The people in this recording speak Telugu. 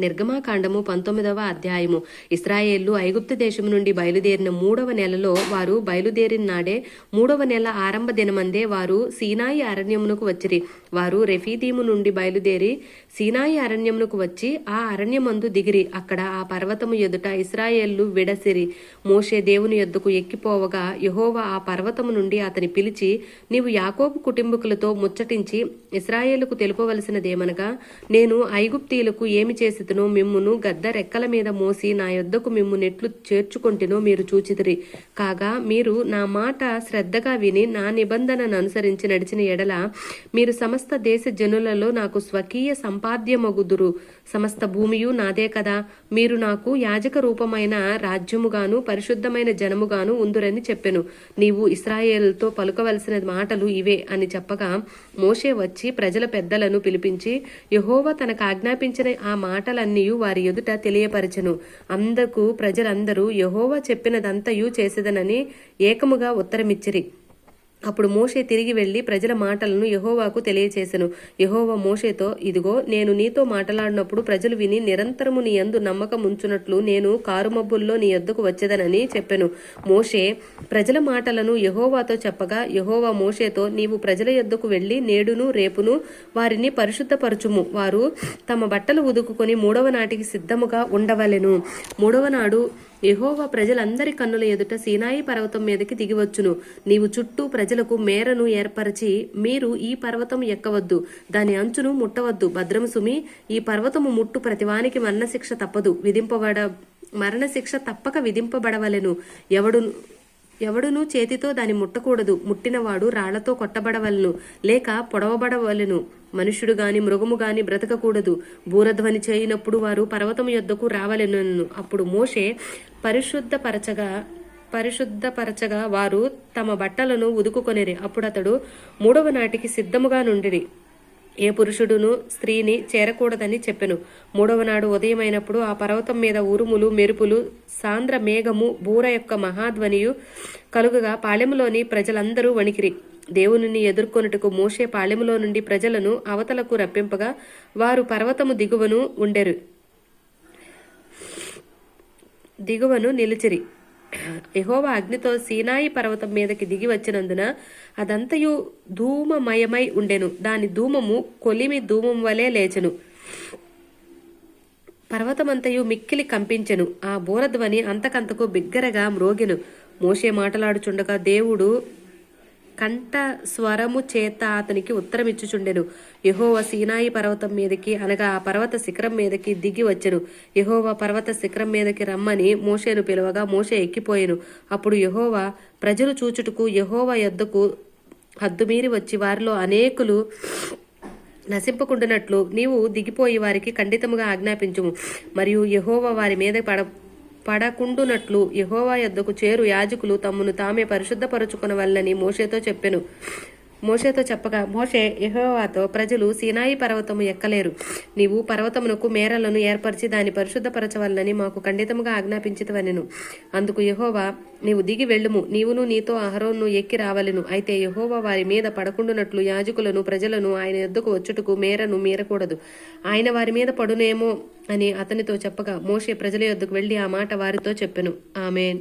నిర్గమాకాండము పంతొమ్మిదవ అధ్యాయము. ఇస్రాయేళ్ళు ఐగుప్తు దేశము నుండి బయలుదేరిన మూడవ నెలలో వారు బయలుదేరిన నాడే మూడవ నెల ఆరంభ దినమందే వారు సీనాయి అరణ్యమునకు వచ్చిరి. వారు రెఫీదీము నుండి బయలుదేరి సీనాయి అరణ్యమునకు వచ్చి ఆ అరణ్యమందు దిగిరి. అక్కడ ఆ పర్వతము ఎదుట ఇస్రాయేళ్ళు విడసిరి. మోషే దేవుని యొద్దకు ఎక్కిపోవగా యహోవా ఆ పర్వతము నుండి అతని పిలిచి నీవు యాకోబు కుటుంబకులతో ముచ్చటించి ఇస్రాయేలుకు తెలుపవలసినదేమనగా నేను ఐగుప్తీయులకు ఏమి చేసి చేసితునో మిమ్మును గద్ద రెక్కల మీద మోసి నా యొద్దకు మిమ్ము నెట్లు చేర్చుకొంటినో మీరు చూచిదిరి కాగా మీరు నా మాట శ్రద్ధగా విని నా నిబంధనను అనుసరించి నడిచిన ఎడల మీరు సమస్త దేశ జనులలో నాకు స్వకీయ సంపాద్యమగుదురు. సమస్త భూమియు నాదే కదా. మీరు నాకు యాజక రూపమైన రాజ్యముగాను పరిశుద్ధమైన జనముగాను ఉందురని చెప్పెను. నీవు ఇస్రాయేల్తో పలుకవలసిన మాటలు ఇవే అని చెప్పగా మోషే వచ్చి ప్రజల పెద్దలను పిలిపించి యహోవా తనకు ఆజ్ఞాపించిన ఆ మాటలన్నీ వారి ఎదుట తెలియపరచెను. అందకు ప్రజలందరూ యహోవా చెప్పినదంతయు చేసేదనని ఏకముగా ఉత్తరమిచ్చిరి. అప్పుడు మోషే తిరిగి వెళ్ళి ప్రజల మాటలను యహోవాకు తెలియచేసెను. యహోవా మోషేతో ఇదిగో నేను నీతో మాట్లాడినప్పుడు ప్రజలు విని నిరంతరము నీ యందు నమ్మకం ఉంచునట్లు నేను కారుమబ్బుల్లో నీ యొద్దకు వచ్చేదనని చెప్పెను. మోషే ప్రజల మాటలను యహోవాతో చెప్పగా యహోవా మోషేతో నీవు ప్రజల యొద్దకు వెళ్ళి నేడును రేపును వారిని పరిశుద్ధపరచుము. వారు తమ బట్టలు ఉదుకుకొని మూడవ నాటికి సిద్ధముగా ఉండవలెను. మూడవ నాడు యహోవా ప్రజలందరి కన్నుల ఎదుట సీనాయి పర్వతం మీదకి దిగివచ్చును. నీవు చుట్టూ ప్రజలకు మేరను ఏర్పరచి మీరు ఈ పర్వతం ఎక్కవద్దు. దాని అంచును ముట్టవద్దు. భద్రము సుమి ఈ పర్వతము ముట్టు ప్రతివానికి మరణశిక్ష తప్పదు. విధింపబడ మరణశిక్ష తప్పక విధింపబడవలెను. ఎవడు ఎవడును చేతితో దాని ముట్టకూడదు. ముట్టినవాడు రాళ్ళతో కొట్టబడవలను. లేక పొడవబడవలెను. మనుష్యుడు గాని మృగము గాని బ్రతకకూడదు. బూరధ్వని చేయనప్పుడు వారు పర్వతం యొద్దకు రావలెనను. అప్పుడు మోషే పరిశుద్ధపరచగా పరిశుద్ధపరచగా వారు తమ బట్టలను ఉదుకుకొనిరి. అప్పుడు అతడు మూడవ నాటికి సిద్ధముగా నుండిరి. ఏ పురుషుడును స్త్రీని చేరకూడదని చెప్పెను. మూడవ నాడు ఉదయమైనప్పుడు ఆ పర్వతం మీద ఉరుములు మెరుపులు సాంద్ర మేఘము బూర యొక్క మహాధ్వనియు కలుగగా పాళెములోని ప్రజలందరూ వణికిరి. దేవునిని ఎదుర్కొనుటకు మోషే పాళెములో నుండి ప్రజలను అవతలకు రప్పింపగా వారు పర్వతము దిగువను ఉండెరు. దిగువను నిలిచిరి. యహోవా అగ్నితో సీనాయి పర్వతం మీదకి దిగి వచ్చినందున అదంతయు ధూమమయమై ఉండెను. దాని ధూమము కొలిమి ధూమం వలె లేచెను. పర్వతమంతయు మిక్కిలి కంపించెను. ఆ బోరధ్వని అంతకంతకు బిగ్గరగా మ్రోగెను. మోషే మాటలాడుచుండగా దేవుడు కంఠ స్వరము చేత అతనికి ఉత్తరమిచ్చుచుండెను. యహోవ సీనాయి పర్వతం మీదకి అనగా ఆ పర్వత శిఖరం మీదకి దిగి వచ్చెను. యహోవ పర్వత శిఖరం మీదకి రమ్మని మోషేను పిలవగా మోషే ఎక్కిపోయెను. అప్పుడు యహోవా ప్రజలు చూచుటకు యహోవ యొద్దకు హద్దుమీరి వచ్చి వారిలో అనేకులు నశింపకుండునట్లు నీవు దిగిపోయి వారికి ఖండితముగా ఆజ్ఞాపించుము. మరియు యహోవ వారి మీద పడ పడకుండునట్లు యహోవా యొద్దకు చేరు యాజకులు తమ్మును తామే పరిశుద్ధపరచుకునవల్లని మోషేతో చెప్పెను. మోషేతో చెప్పగా మోషే యహోవాతో ప్రజలు సీనాయి పర్వతము ఎక్కలేరు. నీవు పర్వతమునకు మేరలను ఏర్పరిచి దాన్ని పరిశుద్ధపరచవలనని మాకు ఖండితముగా ఆజ్ఞాపించితవనెను అందుకు యహోవా నీవు దిగి వెళ్ళుము. నీవును నీతో అహరోన్ను ఎక్కి రావలెను. అయితే యహోవా వారి మీద పడకుండునట్లు యాజకులను ప్రజలను ఆయన ఎద్దుకు వచ్చుటకు మేరను మీరకూడదు. ఆయన వారి మీద పడునేమో అని అతనితో చెప్పగా మోషే ప్రజల యొద్దకు వెళ్ళి ఆ మాట వారితో చెప్పెను. ఆమెన్.